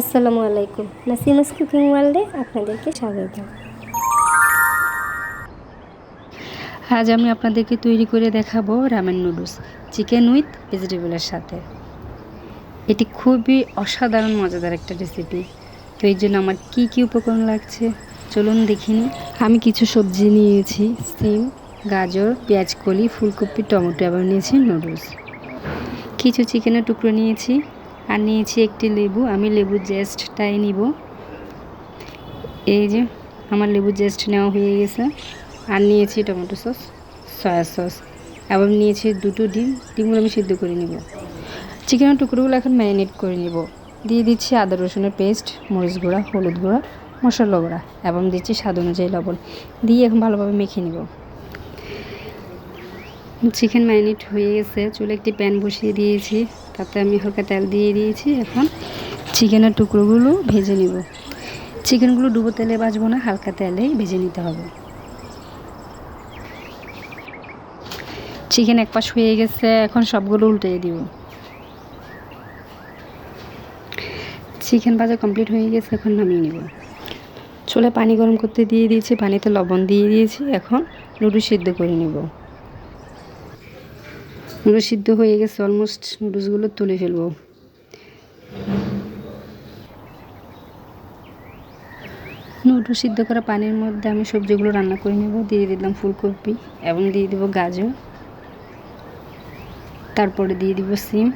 আসসালামু আলাইকুম। নাসিমাস কুকিং ওয়ার্ল্ডে আপনাদেরকে স্বাগত। আজ আমি আপনাদেরকে তৈরি করে দেখাবো রামেন নুডলস, চিকেন উইথ ভেজিটেবলের সাথে। এটি খুবই অসাধারণ, মজাদার একটা রেসিপি তো এই জন্য আমার কী কী উপকরণ লাগছে? চলুন দেখিনি আমি কিছু সবজি নিয়েছি, সিম, গাজর, পেঁয়াজ কলি, ফুলকপি, টমেটো আবার নিয়েছি নুডলস। কিছু চিকেনের টুকরো নিয়েছি। আর নিয়েছি একটি লেবু। আমি লেবু জেস্টটাই নিব। এই যে, আমার লেবু জেস্ট নেওয়া হয়ে গেছে। আর নিয়েছি টমেটো সস সয়া সস এবং নিয়েছি দুটো ডিম। ডিমগুলো আমি সিদ্ধ করে নিব। চিকেনের টুকরোগুলো এখন ম্যারিনেট করে নিব। দিয়ে দিচ্ছি আদা, রসুনের পেস্ট, মরিচ গুঁড়া, হলুদ গুঁড়া, মশলা গুঁড়া এবং দিচ্ছি স্বাদ অনুযায়ী লবণ। দিয়ে এখন ভালোভাবে মেখে নিব। চিকেন ম্যারিনেট হয়ে গেছে। চুলে একটি প্যান বসিয়ে দিয়েছি। তাতে আমি হালকা তেল দিয়ে দিয়েছি, এখন চিকেনের টুকরোগুলো ভেজে নিব। চিকেনগুলো ডুবো তেলে ভাজবো না, হালকা তেলেই ভেজে নিতে হবে। চিকেন এক পাশ হয়ে গেছে, এখন সবগুলো উল্টে দিব। চিকেন ভাজা কমপ্লিট হয়ে গেছে, এখন নামিয়ে নিব। চুলে পানি গরম করতে দিয়ে দিয়েছি, পানিতে লবণ দিয়ে দিয়েছি, এখন নুডলস সিদ্ধ করে নিব। নুডলস সিদ্ধ হয়ে গেছে অলমোস্ট নুডলসগুলো তুলে ফেলব। নুডলস সিদ্ধ করা পানির মধ্যে আমি সবজিগুলো রান্না করে নেব, দিয়ে দিলাম ফুলকপি এবং দিয়ে দিব গাজর, তারপরে দিয়ে দিব সিম,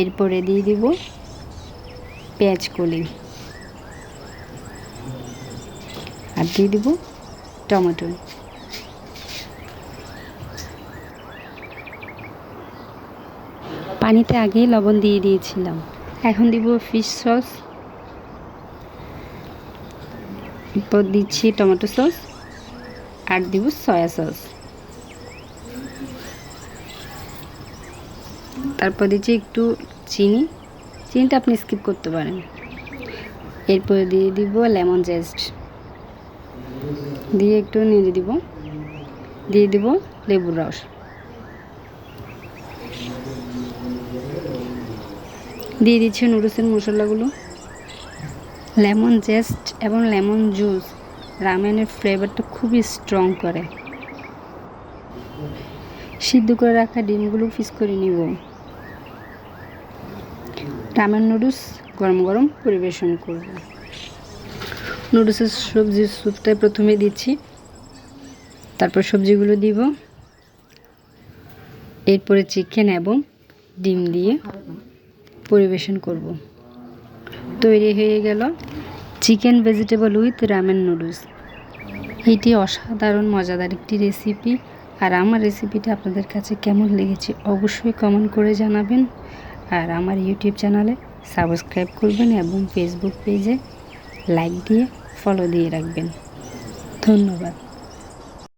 এরপরে দিয়ে দিব পেঁয়াজ কলি, আর দিয়ে দিব টমেটো। পানিতে আগেই লবণ দিয়ে দিয়েছিলাম। এখন দিব ফিশ সস এরপর দিচ্ছি টমেটো সস আর দিব সয়া সস তারপর দিচ্ছি একটু চিনি। চিনিটা আপনি স্কিপ করতে পারেন। এরপরে দিয়ে দিব লেমন জেস্ট দিয়ে একটু নেড়ে দিব। দিয়ে দিব লেবুর রস। দিয়ে দিচ্ছি নুডলসের মশলাগুলো। লেমন জেস্ট এবং লেমন জুস রামেনের ফ্লেভারটা খুবই স্ট্রং করে। সিদ্ধ করে রাখা ডিমগুলো পিস করে নিব। রামেন নুডলস গরম গরম পরিবেশন করব। নুডলসের সবজির স্যুপটা প্রথমে দিচ্ছি। তারপর সবজিগুলো দিব। এরপরে চিকেন এবং ডিম দিয়ে পরিবেশন করব। তৈরি হয়ে গেল chicken vegetable with ramen noodles. এটি অসাধারণ, মজাদার একটি রেসিপি। আর আমার রেসিপিটা আপনাদের কাছে কেমন লেগেছে অবশ্যই কমেন্ট করে জানাবেন। আর আমার ইউটিউব চ্যানেলে সাবস্ক্রাইব করবেন এবং ফেসবুক পেজে লাইক দিয়ে ফলো দিয়ে রাখবেন। ধন্যবাদ।